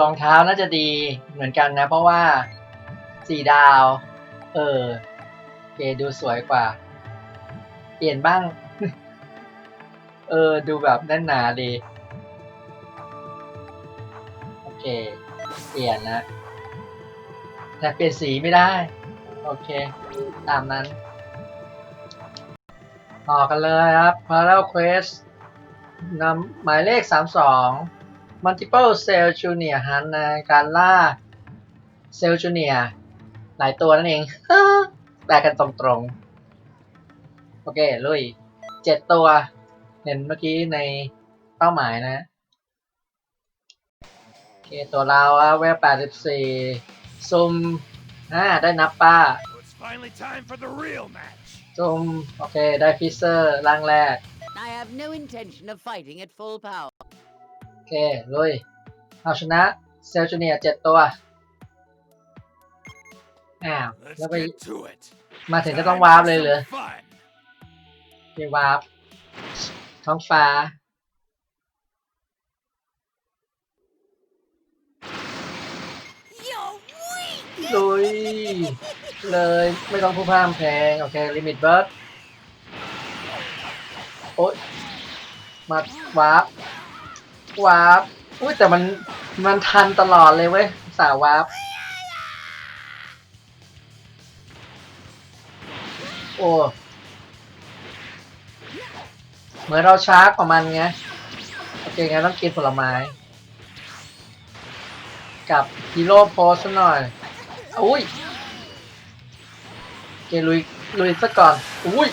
รองเท้าน่าจะดีเหมือนกันนะ เพราะว่าสี่ดาว เออโอเคดูสวยกว่า เปลี่ยนบ้าง เออ ดูแบบแน่นหนาดี โอเค เปลี่ยนนะแต่เปลี่ยนสีไม่ได้ โอเค ตามนั้น ต่อกันเลยครับ Parallel Quest นำหมายเลข 32 Multiple Cell Junior Hunt นะการล่า เซลจูเนียหลายตัวนั่นเอง แปลกันตรงๆ โอเค ลุยเจ็ดตัว เห็นเมื่อกี้ในเป้าหมายนะ โอเค ตัวเราอะเวล84ซุมอ่าได้นับป้า So it's finally time for the real match. ซุมโอเค ได้ฟิเซอร์ร่างแรก เคลุยเอาชนะเซลจูเนียเจ็ดตัว อ้าว Let's แล้วไป get to it. มาถึงก็ Time ต้องวาร์ป for เลยเหรอ some Fun. ไปวาร์ปท้องฟ้า ลุย เลยไม่ต้องผู้พามแพง โอเค ลิมิตเบิร์ดโอ๊ยมาวาร์ป วาร์ปอุ้ยแต่มันมันทันตลอดเลยเว้ยสาววาร์ปโอ้เหมือนเราช้ากว่ามันไงโอเคงั้นต้องกินผลไม้ กับฮีโร่โพสหน่อยอุ้ยเคลุยลุยซะก่อนอุ้ย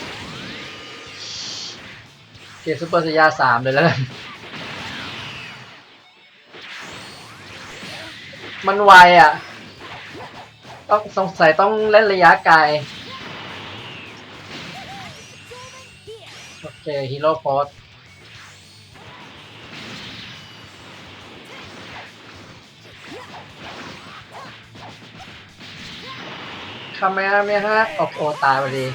เคซูเปอร์สยาสามเลยแล้วกัน มันไวอะ ต้องสงสัยต้องเล่นระยะไกล โอเคฮีโร่โพสคาเมะเมฮะโอ้โหตายพอดี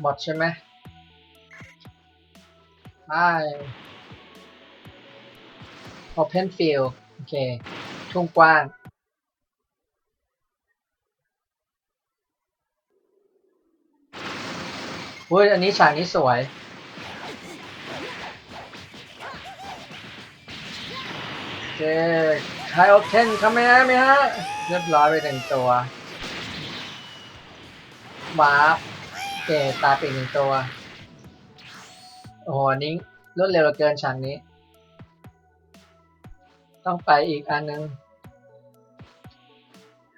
หมดใช่ไหมไป Open Field โอเค ทุ่งกว้าง เฮ้ย อันนี้ฉากนี้สวย โอเคไคโอเคนคาเมะไหมฮะ เรียบร้อยไปหนึ่งตัววาร์ปโอเคตายไปอีกหนึ่งตัว โอ้โหอันนี้รวดเร็วเหลือเกินฉากนี้ ต้องไปอีกอันนึง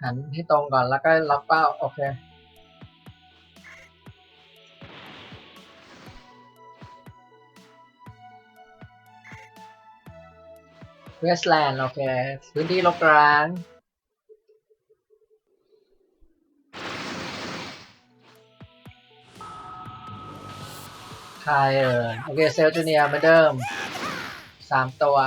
หันให้ตรงก่อนแล้วก็ล็อกเป้า โอเค เวสแลนด์ โอเค พื้นที่รกร้างใครเอ่ยโอเค เซลจูเนียเหมือนเดิมสามตัว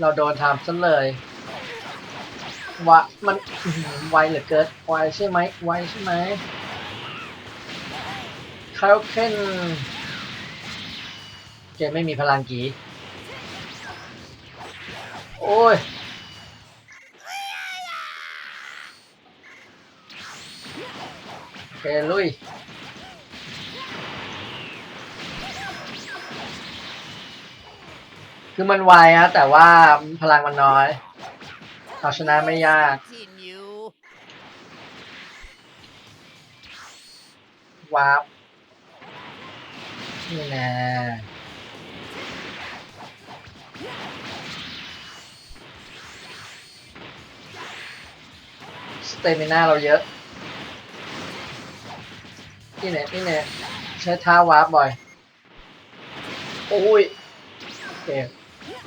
เราโดนทำซะเลยวะมันไวเหลือเกินไวใช่ไหมไวใช่ไหมคาร์เคนเกมไม่มีพลังกีโอ้ยโอเคลุย คือมันไวฮะแต่ว่าพลังมันน้อย เอาชนะไม่ยาก วาร์ปนี่แน่สเตมิน่าเราเยอะ นี่แน่นี่แน่ใช้ท่าวาร์ปบ่อย โอ้ยเจ็บ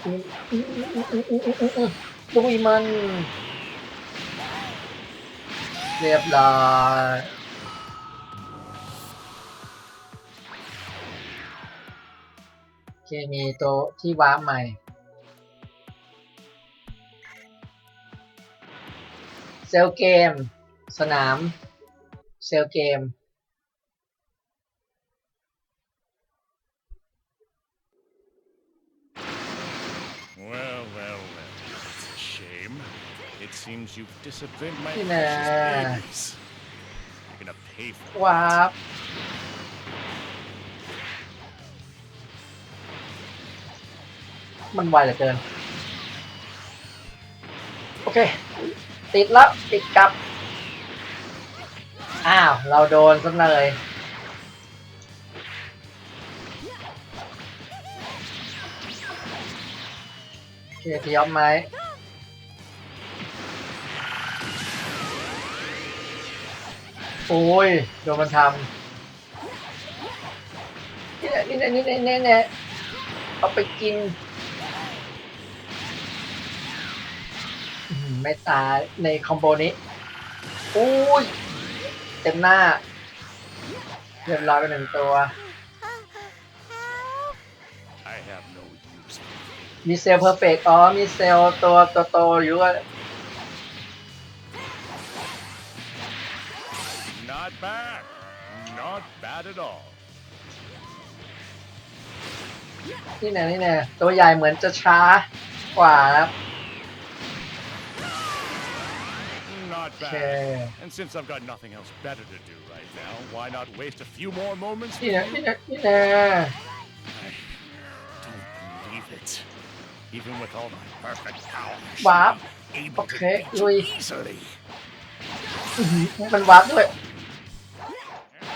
ลุยมัน เรียบร้อยเคมีตัวที่ว้าใหม่เซลเกม สนาม เซลเกม It seems you've disciplined my Nah. precious babies. You're gonna pay for it. วาร์ปมันไวเหลือเกิน โอเค ติดแล้วติดกลับ อ้าว เราโดนซะเลย โอเคพี่ยอมไหม โอ้ย โดนมันทำนี่แหละนี่แหละนี่แหละนี่แหละนี่แหละเอาไปกินอื้อหือไม่ตายในคอมโบนี้โอ้ยเต็มหน้าเรียบร้อยไปหนึ่งตัว I have no use for you. มีเซลล์เพอร์เฟกอ๋อ มีเซลล์ตัวตัวโตอยู่อ Not bad. Not bad at all. นี่แน่นี่แน่ตัวใหญ่เหมือนจะช้ากว่าครับ Not bad. Okay. And since I've got nothing else better to do right now, why not waste a few more moments นี่ with แน่ you? นี่แน่นี่แน่ Don't believe it. Even with all my perfect power, I should Wow. be able Okay, to beat you Louis. easily. อื้อหือมันวาร์ปด้วย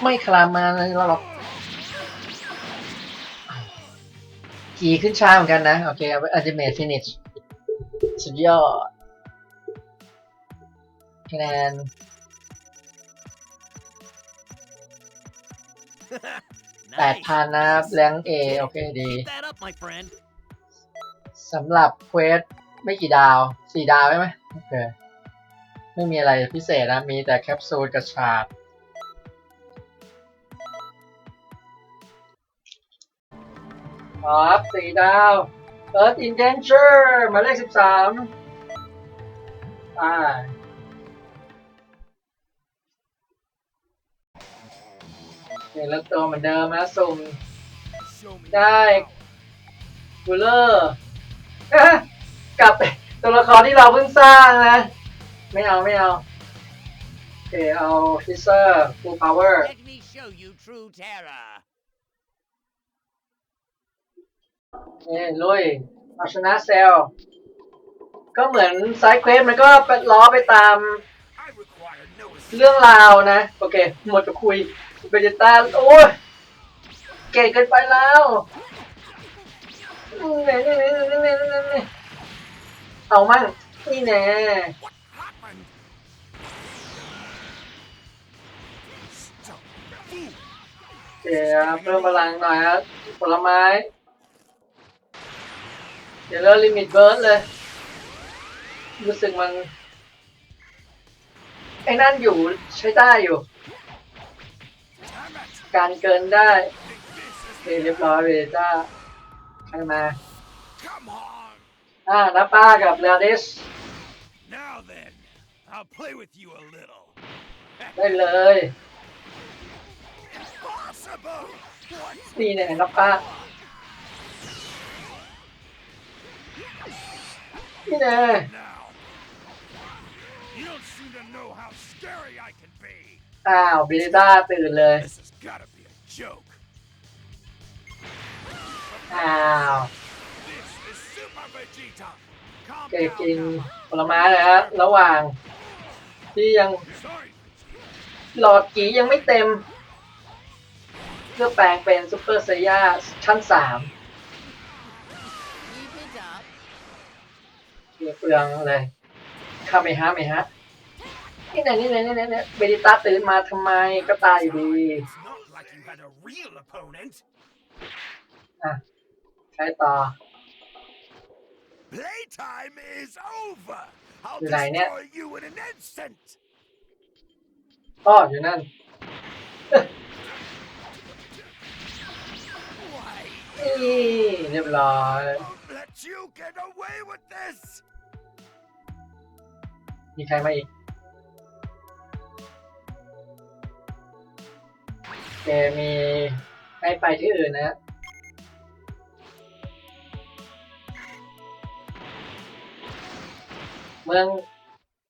ไม่คลามมาเลยหรอกขี่ขึ้นช้าเหมือนกันนะ โอเคเอาไป ultimate finish สุดยอดคะแนนแปดพันนะครับแรงเอโอเคดี that up, my friend. สำหรับเควสไม่กี่ดาวสี่ดาวใช่ไหมโอเค ไม่มีอะไรพิเศษนะ มีแต่แคปซูลกระชาด ครับสี่ดาว Earth Indenture หมายเลขสิบสามอ่าเห็นแล้วตัวเหมือนเดิมนะสุ่มได้บูลเลอร์กับตัวละครที่เราเพิ่งสร้างนะ ไม่เอาไม่เอาโอเคเอาฟิเซอร์ฟูลพาวเวอร์ Let me show you true terror. เอ้ลุยเอาชนะเซลก็เหมือนไซด์เควสมันก็เป็นล้อไปตามเรื่องราวนะ โอเค หมดจะคุยเบจิต้าโอ้ยเก่งเกินไปแล้วนี่นี่นี่นี่นี่นี่นี่เอามั่งนี่แน่เดี๋ยวเพิ่มพลังหน่อยครับผลไม้ เดี๋ยวเลิกลิมิตเบิร์ดเลย รู้สึกมัน ไอ้นั่นอยู่ใช้ได้อยู่ Damn it. การเกินได้ Think this is โอเคเรียบร้อยเวจ้าใครมา Come on. อ่าน้าป้ากับเรดิส Now then, I'll play with you a little. ได้เลย Impossible. What? นี่เนี่ยน้าป้า นี่แน่ Now. You don't seem to know how scary I can be. อ้าวเบต้าตื่นเลย This has got to be a joke. อ้าว This is Super Vegeta. Calm เก down กิน now. ผลไม้นะฮะระหว่าง ที่ยัง Sorry, หลอดกียังไม่เต็ม เพื่อแปลงเป็นซูเปอร์ไซย่าชั้นสาม Keep it up. เปลืองเปลืองเลยเข้าไปฮะไหมฮะนี่ไหนนี่ไหนนี่ไหนนี่เบดิต้าตื่นมาทำไมก็ตายอยู่ดี It's not like you had a real opponent. อะใช้ต่อ Playtime is over. I'll Good night, Ned. destroy you in an instant. อ้ออยู่นั่น Why? นี่เรียบร้อย มีใครมาอีกโอเคมีให้ไปที่อื่นนะเมือง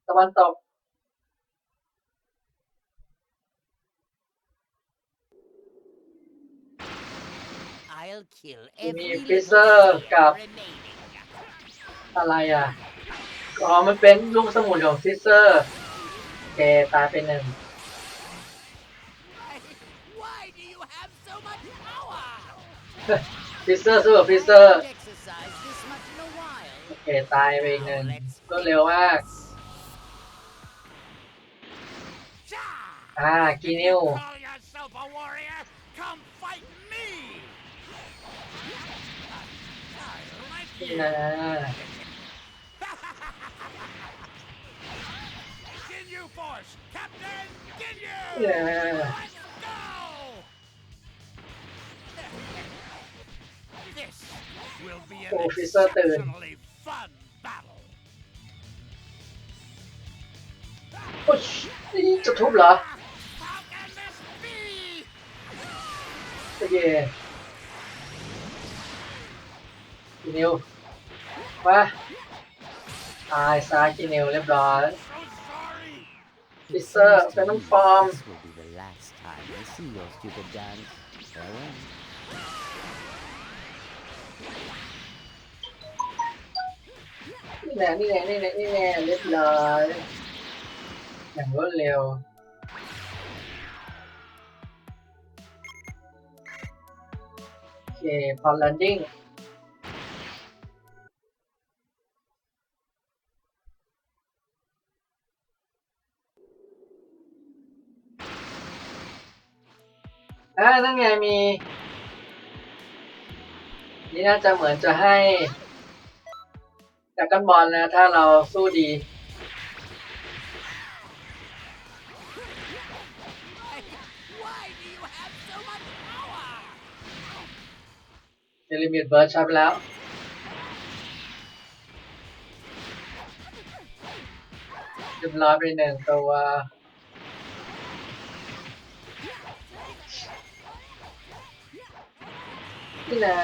ตะวันตก I'll kill มี every ฟิ little เซอร์กับ remaining. อะไรอะ อ๋อ มันเป็นลูกสมุนของฟิเซอร์โอเคตายไปหนึ่ง Why do you have so much power? ฟิเซอร์สู้กับฟิเซอร์ Haven't exercised this much in a while. โอเคตายไปอีกหนึ่งรวดเร็วมากอ่ากีนิว Call yourself a warrior? Come fight me! Like นี่ you. นะ Ginyu Force! Captain Ginyu! นี่นะ Let's go! This will be an Oh, Officer ตื่น exceptionally fun battle. โอ้ยนี่จะทุบเหรอ How can this be? โอเคกีนิวมาตายซากีนิวเรียบร้อย So sorry. ฟิเซอร์เป็นน้ำฟอร์ม This will be the last time I see your stupid dance. Farewell. นี่แน่นี่แน่นี่แน่นี่แน่เรียบร้อยอย่างรวดเร็วโอเคพอ landing อ่านั่นไงมี นี่น่าจะเหมือนจะให้จากกันบอลนะ ถ้าเราสู้ดี Why do you have so much power? เดลิมิตเบิร์ดช้ไปแล้วเรียบร้อยไปหนึ่งตัว นี่นะ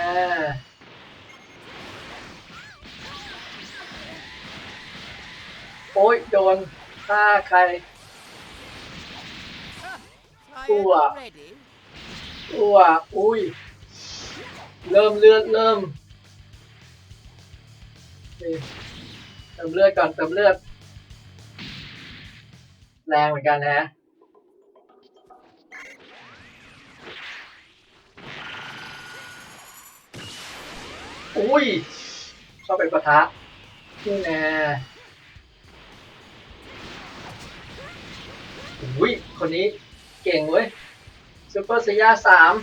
โอ้ยโดนฆ่าใคร Tired Ooh, ah. already? อ้วอุ้ย เริ่มเลือดเริ่มเติมเลือดก่อนเติมเลือด แรงเหมือนกันนะ อุ้ยชอบเป็นปะทะนี่แน่อุ้ยคนนี้เก่งเว้ยซูเปอร์ซียาสาม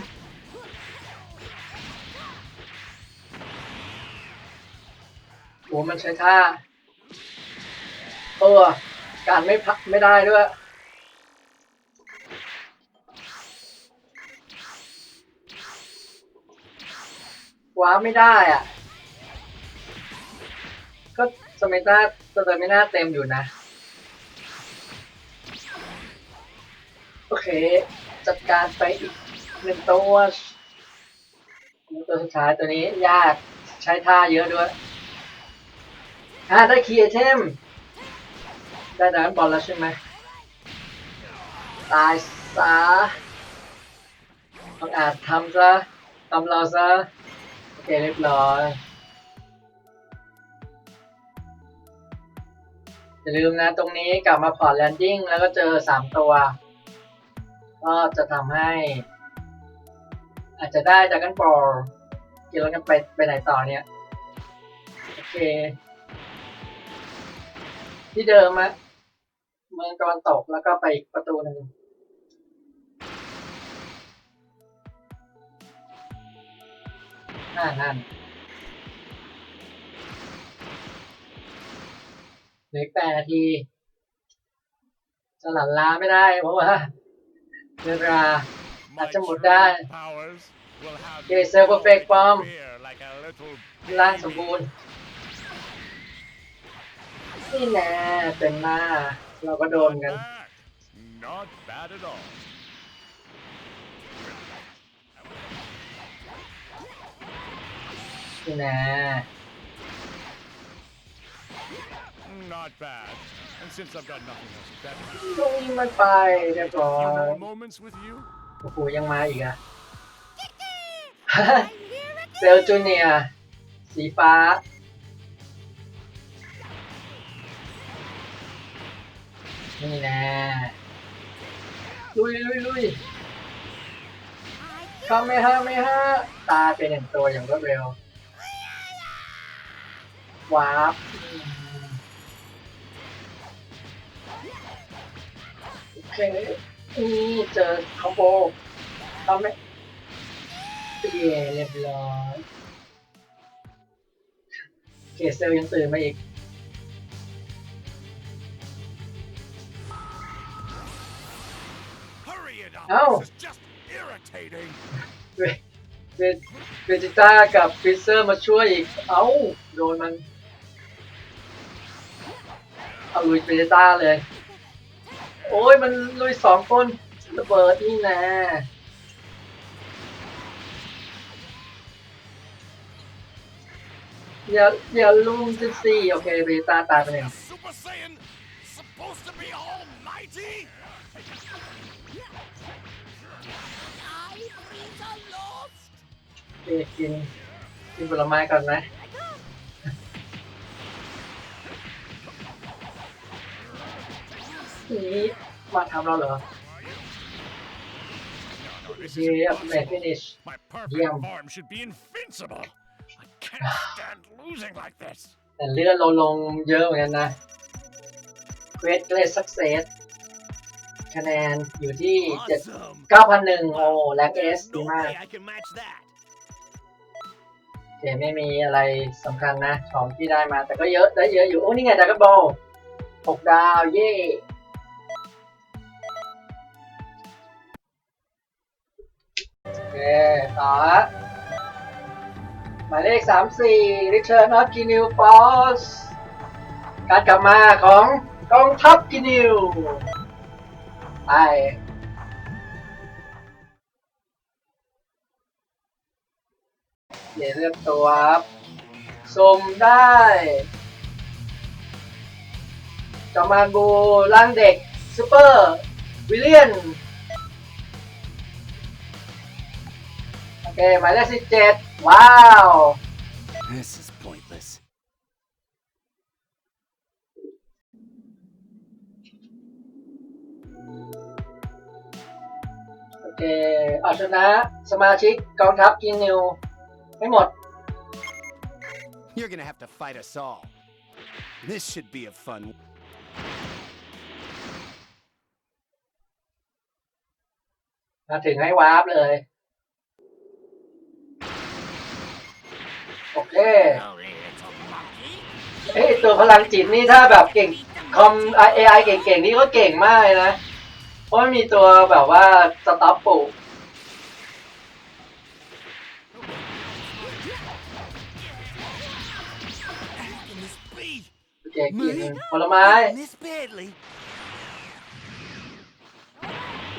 โอ้มันใช้ท่าเออการไม่พักไม่ได้ด้วย ว้าไม่ได้อะ ก็สมัยต้าสเตอร์ไม่น่าเต็มอยู่นะ โอเค จัดการไปอีกหนึ่งตัวตัวสุดท้ายตัวนี้ยากใช้ท่าเยอะด้วยอ่าได้คีย์ไอเทม ได้ดันบอลแล้วใช่ไหมตายซะต้องอาจทำซะทำเราซะ เคเรียบร้อยอย่าลืมนะตรงนี้กลับมาพอร์ตแลนดิ้งแล้วก็เจอสามตัว ก็จะทำให้ อาจจะได้จากกันบอลเกี่ยวกันไปไปไหนต่อเนี่ย โอเค ที่เดิมอะเมืองตะวันตกแล้วก็ไปอีกประตูหนึ่ง ห้านั่นเหลือแปดนาทีจะหลัดลาไม่ได้เพราะว่าเวลาอาจจะหมดได้เกเซอร์เพอร์เฟกต์ปอมล้างสมบูรณ์นี่แน่เป็นมาเราก็โดนกัน bad. Not bad at all. นี่แน่ not bad. And since I've got nothing else better, ช่วงนี้มันไปเรียบร้อ few ย more moments with you. โอ้โหยังมาอีกอะ เซลจูเนียร์สีฟ้า นี่แน่ลุยลุยลุยเข้าไม่ฮะไม่ฮะตายเป็นหนึ่งตัวอย่างรวดเร็ว วาร์ปอืมโอเคนี่เจอคอมโบเข้าไม่เย่เรียบร้อยเคเซลยังตื่นมาอีก Hurry it up. Oh. This is just irritating. เวเวเวจิต้ากับฟิเซอร์มาช่วยอีก เอ้า โดนมัน เอาลุยเวจิต้าเลย โอ้ยมันลุยสองคนระเบิดนี่นะอย่าอย่าลุมสิสิโอเคเวจิต้าตายไปหนึ่ง Super Saiyan supposed to be almighty? I Frieza lost. โอเคกินกินผลไม้ก่อนไหม นี่มาทำเราเหรอ No, this Yeah, is man, impossible. finish. My perfect Yeah. form should be invincible. I can't stand losing like this. แต่เลือดเราลงเยอะเหมือนกันนะเควสเกรดสักเซสคะแนนอยู่ที่เจ็ด Awesome. เก้าพันหนึ่งโอ้แรงเอส There's ดี no มาก way I can match that. โอเคไม่มีอะไรสำคัญนะ ของที่ได้มาแต่ก็เยอะได้เยอะอยู่ โอ้ นี่ไงดักกบอลหกดาว เย่ ต่อละหมายเลขสามสี่ Return of g i n e w Force การกลับมาของกองทัพกินิวไปเดี๋ยวเลือกตัวครับสมได้จอมานบูร่างเด็กซูเปอร์ วิลเลียน เคหมายเลขสิบเจ็ดว้าว This is pointless. โอเคเอาชนะสมาชิกกองทัพกินิวไม่หมด You're gonna have to fight us all. This should be a fun. มาถึงให้วาร์ปเลย โอเคเอ้ตัวพลังจิตนี่ถ้าแบบเก่งคอม AI เก่งๆนี่ก็เก่งมากเลยนะ เพราะมีตัวแบบว่าสต็อปปู Can this be? โอเคกินผลไม้ This badly.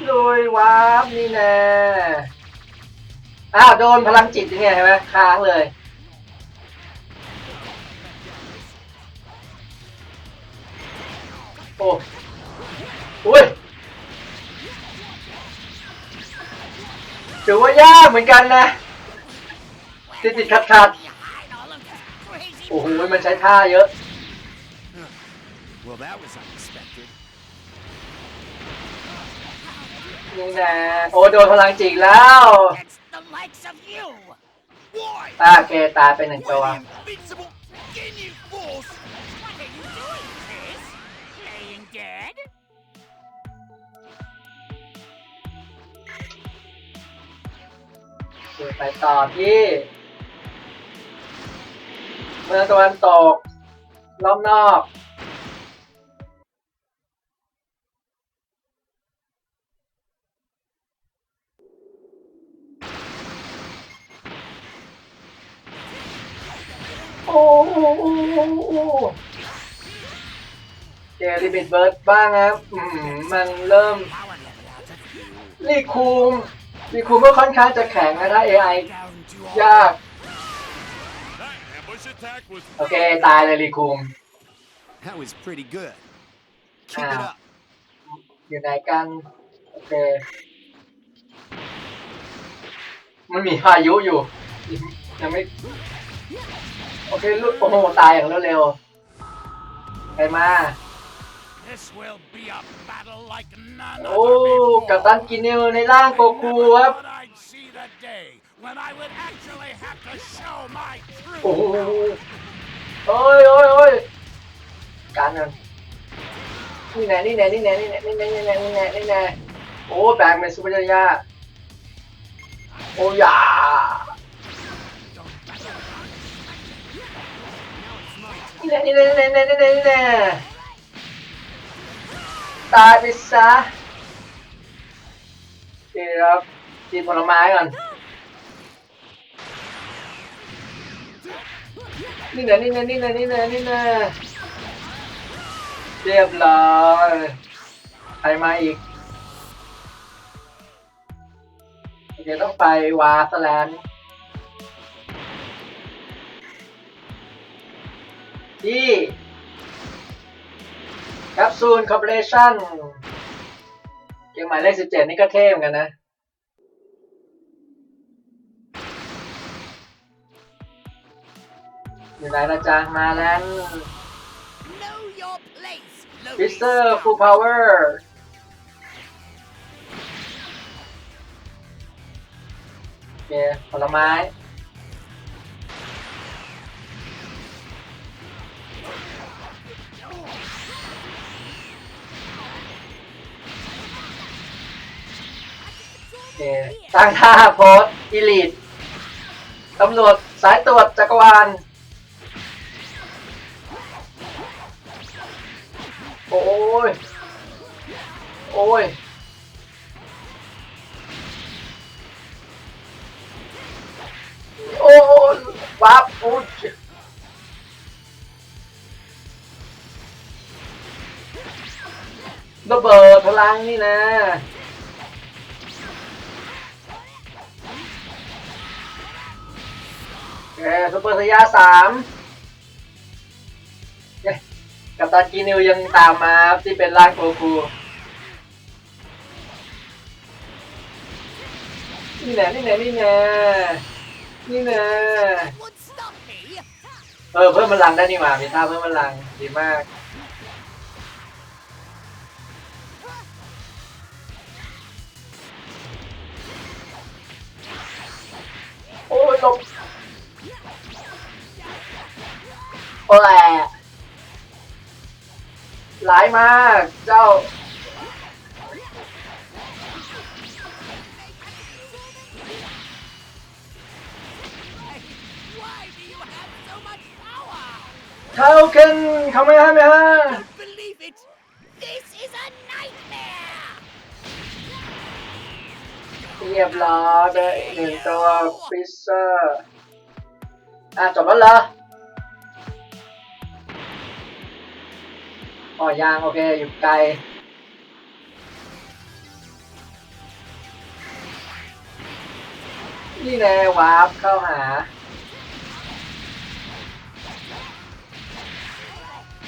ลุยวาร์ปนี่แน่อ้าวโดนพลังจิตยังไงเห็นไหมค้างเลย อ้อุ้ยถือว่ายากเหมือนกันนะติดติดขัดขัด Behind all of this crazy โอ้โหมันใช้ท่าเยอะ Well, that was unexpected. นี่แน่โอ้โดนพลังจิกแล้ว against the likes of you. Why? ตาโอเคตายเป็นหนึ่งตัว Why the invincible เคไปต่อที่เมืองตะวันตกรอบนอกโอ้โหโอ้โอ้โหเจอลิมิตเบิร์ดบ้างครับมันเริ่มรีคูม รีคูมก็ค่อนข้างจะแข็งนะถ้า AI Down to ยาก That ambush attack was โอเค ตายเลยรีคูม That was pretty good. Keep it Ah. up. อยู่ไหนกัน โอเค มันมีพายุอยู่ ยังไม่ โอเคลุโอ้โหตายอย่างรวดเร็ว ไปมา โอ้ other กัป before. ตันกินนิวในร่างโกคู Never ครับ thought I'd see the day when I would actually have to show my โอ้โห true โอ้ยโอ้ยโอ้ยการเงินนี่แน่นี่แน่นี่แน่นี่แน่นี่แน่นี่แน่นี่แน่นี่แน่โอ้แบงเป็นซูเปอร์ยาโอ้ยานี่แน่นี่แน่นี่แน่นี่แน่นี่แน่นี่แน่ ตายไปซะโอเครับกินผลไม้ก่อนนี่นะนี่นะนี่นะนี่นะนี่นะเรียบร้อยใครมาอีกเดี๋ยวต้องไปวาสแลนที่ แคปซูลคอร์ปอเรชั่นเกมหมายเลขสิบเจ็ดนี่ก็เท่เหมือนกันนะอยู่ไหนละจ๊ะมาแล้ว Know your place, ฟิสเตอร์ฟูลพาวเวอร์โอเคผลไม้ เคตั้งท่าโพสอีลิทตำรวจสายตรวจจักรวาล โอ้ย โอ้ย โอ้ยวับอุ้ระเบิดพลังนี่นะ โอเคซุปเปอร์สยาสามเอ๊ะกับตันกีนิวยังตามมาที่เป็นร่างโกคูนี่แน่นี่แน่นี่แน่นี่แน่เออเพิ่มพลังได้นี่หว่ามีท่าเพิ่มพลังดีมากโอ้ยหลบ โอ้ยหลายมาก เจ้า เขาเคนเขาม่ให้ไหมฮะ believe it. This is a nightmare. เรียบร้อยไปหนึ่งตัวฟิเซอร์ อะจบแล้วเหรอ อ๋อยางโอเค อยู่ไกล นี่แน่วาร์ปเข้าหา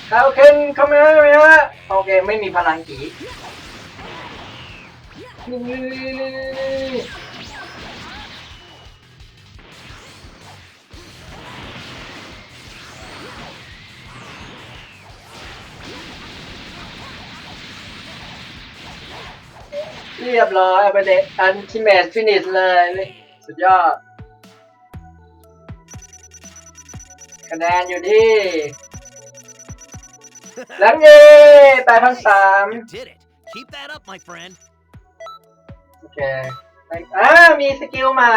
เข้าเคนเข้าไม่ให้ไหมฮะโอเค ไม่มีพลังกี่ เรียบร้อยเอาไปเด็อันทิเมทฟินิชเลยนี่สุดยอด คะแนนอยู่ที่แล้วเย่แปดพันสาม You did it. Keep that up, my friend. โอเคอ่ามีสกิลใหม่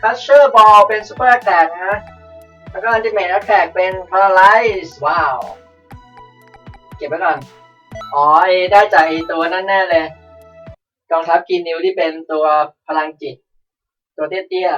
Crusher Ball เป็น Super Attack นะ แล้วก็ Ultimate Attack เป็น Paralyze ว้าว เก็บไว้ก่อน อ๋อไอ้ได้จากไอ้ตัวนั่นแน่เลย กองทัพกินนิวที่เป็นตัวพลังจิต ตัวเตี้ย